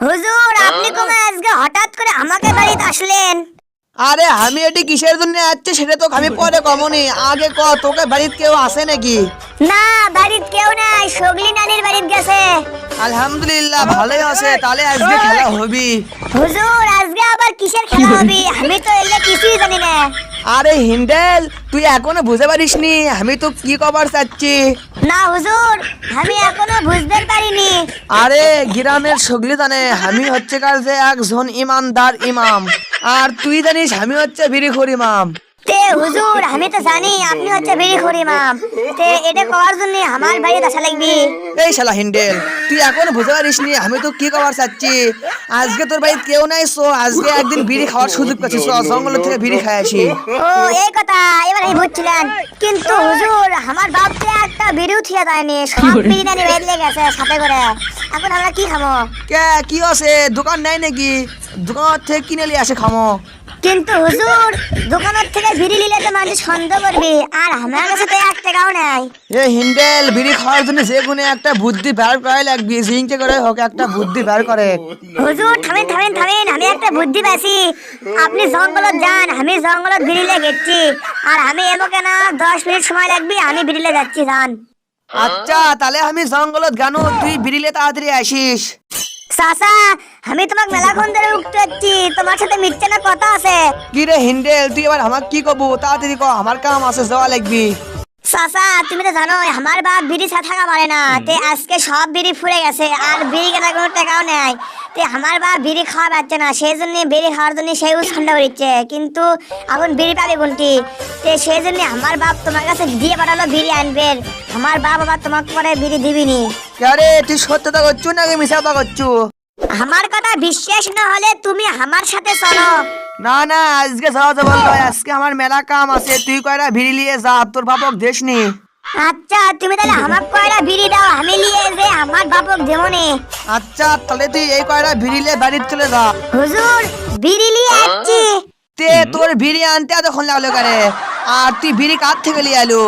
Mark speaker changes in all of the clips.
Speaker 1: হুজুর আপনি কোন আজকে হঠাৎ করে আমাকে বাড়িতে আসলেন?
Speaker 2: আরে আমি এটি কিসের জন্য যাচ্ছি সেটা তো আমি পরে কমনি। আগে ক তোকে বাড়িতে কেউ আসে নাকি?
Speaker 1: না বাড়িতে কেউ নাই সগলি নানির বাড়িতে গেছে।
Speaker 2: আলহামদুলিল্লাহ ভালোই আছে তাহলে আজকে খেলা হবি।
Speaker 1: হুজুর আজকে আবার কিসের খেলা হবে? আমি তো এলে কিছুই জানি না।
Speaker 2: আরে হিন্ডেল তুই এখনও বুঝতে পারিস নি আমি তো কি কবার চাচ্ছি?
Speaker 1: না হুজুর আমি এখনও বুঝতে পারিনি
Speaker 2: আরে গ্রামের সগলি জানে আমি হচ্ছে কাল যে একজন ইমানদার ইমাম। আর তুই জানিস আমি হচ্ছে বিরিখুর ইমাম।
Speaker 1: তে হুজুর আমি তো জানি আপনি হচ্ছে বিড়ি খুরি মাম তে এটা জন্য আমার বাড়িতে আসা লাগবে।
Speaker 2: এই শালা হিন্ডেল তুই এখনও বুঝতে পারিস নি আমি তো কি কবার চাচ্ছি? আজকে তোর বাড়িতে কেউ নাই সো আজকে একদিন বিড়ি খাওয়ার সুযোগ পাচ্ছিস জঙ্গল থেকে বিড়ি খাই আসি।
Speaker 1: ও এই কথা এবার আমি বুঝছিলেন কিন্তু হুজুর আমার বাপকে একটা বিড়িও থিয়া দেয়নি সব বিড়ি বেরিয়ে গেছে সাথে করে। এখন আমরা কি খাব
Speaker 2: কে কি আছে? দোকান নাই নাকি? দোকান থেকে কিনে নিয়ে আসে খামো।
Speaker 1: কিন্তু হুজুর দোকানের থেকে বিড়ি নিলে তো মানুষ সন্দেহ করবে আর আমার কাছে তো এক টাকাও নাই।
Speaker 2: এ হিন্ডেল বিড়ি খাওয়ার জন্য যে কোনো একটা বুদ্ধি বের করাই লাগবে জিংকে করে হোক একটা বুদ্ধি বের করে।
Speaker 1: হুজুর থামেন থামেন থামেন আমি একটা বুদ্ধি পাইছি। আপনি জঙ্গলত যান আমি জঙ্গলত বিড়িলে গেছি আর আমি এমকে না দশ মিনিট সময় লাগবে আমি বিড়িলে যাচ্ছি যান
Speaker 2: আচ্ছা তাহলে আমি জঙ্গলত গানো তুই বিড়িলে তাড়াতাড়ি আসিস।
Speaker 1: চাচা আমি তোমাকে মেলাক্ষণ ধরে উঠতে তোমার সাথে মিথ্যে না কথা আছে।
Speaker 2: কি রে হিন্ডেল তুই এবার আমার কি কবু? তাড়াতাড়ি ক আমার কাম আছে যাওয়া লাগবি।
Speaker 1: চাচা তুমি তো জানো আমার বাপ বিড়ি ছা থাকা পারে না। তে আজকে সব বিড়ি ফুরে গেছে আর বিড়ি কেনার কোনো টাকাও নেই। তে আমার বাপ বিড়ি খাওয়া পাচ্ছে না সেই জন্য বিড়ি খাওয়ার জন্য সেও ঠান্ডা করছে কিন্তু এখন বিড়ি পাবে কোনটি? তে সেই জন্য আমার বাপ তোমার কাছে দিয়ে পাঠালো বিড়ি আনবে। আমার বাপ আবার তোমাকে পরে বিড়ি দিবিনি।
Speaker 2: কে রে তুই সত্যতা করছু নাকি মিশাতা করছু?
Speaker 1: আমার কথা বিশ্বাস না হলে তুমি আমার সাথে চলো।
Speaker 2: না না আজকে যাওয়া যাব নয় আজকে আমার মেলা কাম আছে তুই কয়টা ভিড়ি নিয়ে যা তোর বাপক দেশ নি
Speaker 1: আচ্ছা তুমি তাহলে আমার কয়টা বিড়ি দাও আমি নিয়ে যে আমার বাপক দেবনে
Speaker 2: আচ্ছা তাহলে তুই এই কয়টা ভিড়ি নিয়ে বাড়িতে চলে যা।
Speaker 1: হুজুর বিড়ি নিয়ে আসছি।
Speaker 2: তে তোর ভিড়ি আনতে এতক্ষণ লাগল কারে আর তুই ভিড়ি কার থেকে নিয়ে আলো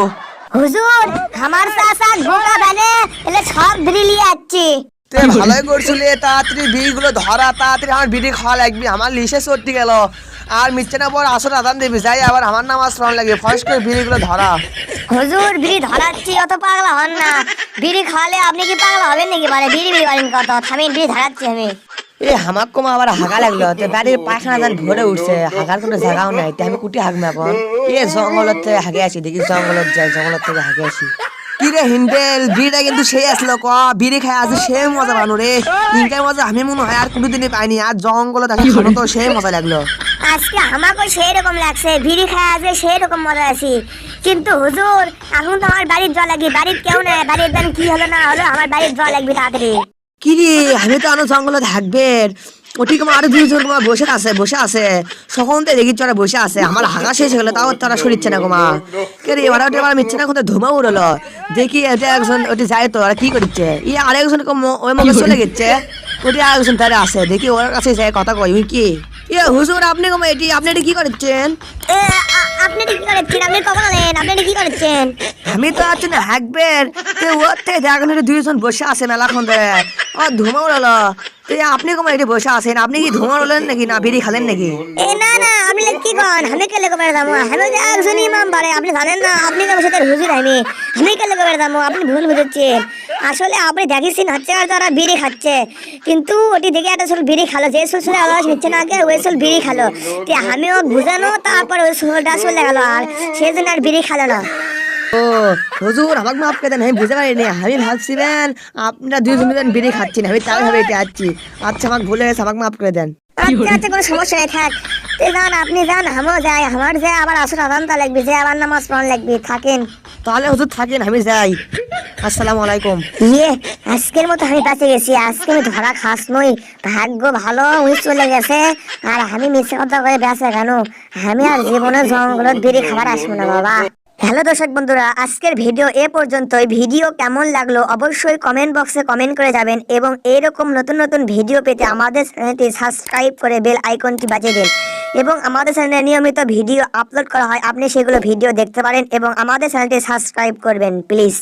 Speaker 1: হুজুর আমার চাচা গোটা বেলে এলে সব নিয়ে আসছি
Speaker 2: তে ভালোই করছিলে তাড়াতাড়ি ভিড়িগুলো ধরা তাড়াতাড়ি আমার বিড়ি খাওয়া লাগবে আমার লিসে সত্যি গেল। আর মিথ্যে না পর আসর আদান দিবি যাই আবার আমার নাম আশ্রম লাগবে। ফস করে ভিড়িগুলো ধরা।
Speaker 1: হুজুর বিড়ি ধরাচ্ছি অত পাগলা হন না। বিড়ি খাওয়ালে আপনি কি পাগলা হবেন নাকি? মানে বিড়ি বিড়ি করেন কত থামিন বিড়ি ধরাচ্ছি আমি।
Speaker 2: এ, হামাক কমা আবার হাগা লাগল। তো বাড়ির পায়খানা যান ভরে উঠছে। হাগার কোনো জায়গাও নাই। তো আমি কুটি হাগমে এখন এ, জঙ্গলত থেকে হাগে আসি দেখি জঙ্গলত যাই, জঙ্গলত থেকে হাগে আসি কি রে হিন্ডেল বিড়িটা কিন্তু সেই আসলো ক? বিড়ি খাই আছে সেই মজা বানো রে। ইনকাই মজা আমি মনে হয় আর কোনোদিনই পাইনি। আর জঙ্গলত আসি খানো তো, সেই মজা লাগল।
Speaker 1: আজকে আমাকেও সেই রকম লাগছে। বিড়ি খায় আছে সেই রকম মজা আছি। কিন্তু হুজুর এখন তো আমার বাড়ির জল লাগবে বাড়ির কেউ নেই। বাড়ির দান কি হলো না হলো, আমার বাড়ির জল লাগবে তাড়াতাড়ি
Speaker 2: কি রে আমি তো আরও জঙ্গলে থাকবে ওটি তোমার আরও দুইজন তোমার বসে আছে বসে আছে। সখন তো দেখি চড়া বসে আছে। আমার হাগা শেষ হলো তাও তারা সরিচ্ছে না গোমা কে রে ওরা ওটা আমার মিচ্ছে না কোথায় ধুমা উড়লো। দেখি এটা একজন ওটি যায় তো, ওরা কি করছে? ই আরেকজন ওই মগে চলে গেছে। ওটি আরেকজন তারা আছে, দেখি ওর কাছে যায়, কথা কই কি? ইয়ে হুজুর আপনি কম এটি আপনি এটি কি করছেন?
Speaker 1: এ, আপনি এটা কি করেছেন? আপনি কখন আলেন আপনি এটা কি করেছেন?
Speaker 2: আমি তো আছি না হাঁকবেন তো থেকে দেখেন এটি দুইজন বসে আছে মেলাক্ষণ ধরে ও ধুমা উড়ালো। তো আপনি কম এটি বসে আছেন আপনি কি ধুমা উড়লেন নাকি না বিড়ি খালেন নাকি?
Speaker 1: এ না না আপনি কি কন? আমি কেলে কবে যাব। আমি যে একজন ইমাম বারে আপনি জানেন না আপনি কেমন সাথে হুজুর আমি। আমি কেলে কবে যাব আপনি ভুল বুঝেছেন। আসলে আপনি দেখেছেন হচ্ছে আর তারা বিড়ি খাচ্ছে। কিন্তু ওটি দেখে একটা চুল বিড়ি খালো যে চুল চুলে আওয়াজ হচ্ছে না আগে ওই চুল বিড়ি খালো। তে আমিও বুঝানো তারপর ওই চুলটা চলে গেল আর সেই জন্য আর বিড়ি খালো না।
Speaker 2: ও হুজুর আমাকে মাফ করে দেন আমি বুঝতে পারিনি। আমি ভাবছিলেন আপনারা দুজন দুজন বিড়ি খাচ্ছেন আমি তাই ভাবে এটা আছি। আচ্ছা আমাকে ভুলে গেছে আমাকে মাফ করে দেন।
Speaker 1: আচ্ছা আচ্ছা কোনো সমস্যা নেই থাক। যান আপনি যান আমিও যাই আমার যে আবার আসর আদানতা লাগবে যে আবার নামাজ পড়ান লাগবে থাকেন।
Speaker 2: তাহলে হুজুর থাকেন, আমি যাই। আসসালামু আলাইকুম।
Speaker 1: ইয়ে আজকের মতো আমি বেঁচে গেছি। আজকে আমি ধরা খাস নই। ভাগ্য ভালো, উনি চলে গেছে। আর আমি মিছে কথা করে বেঁচে কেন? আমি আর জীবনে জঙ্গলত বেরি খাবার আসব না, বাবা। হ্যালো দর্শক বন্ধুরা, আজকের ভিডিও এ পর্যন্তই। ভিডিও কেমন লাগল অবশ্যই কমেন্ট বক্সে কমেন্ট করে যাবেন এবং এইরকম নতুন নতুন ভিডিও পেতে আমাদের চ্যানেলটি সাবস্ক্রাইব করে বেল আইকনটি বাজিয়ে দিন। এবং আমাদের চ্যানেলে নিয়মিত ভিডিও আপলোড করা হয়, আপনি সেগুলো ভিডিও দেখতে পারেন এবং আমাদের চ্যানেলটি সাবস্ক্রাইব করবেন প্লিজ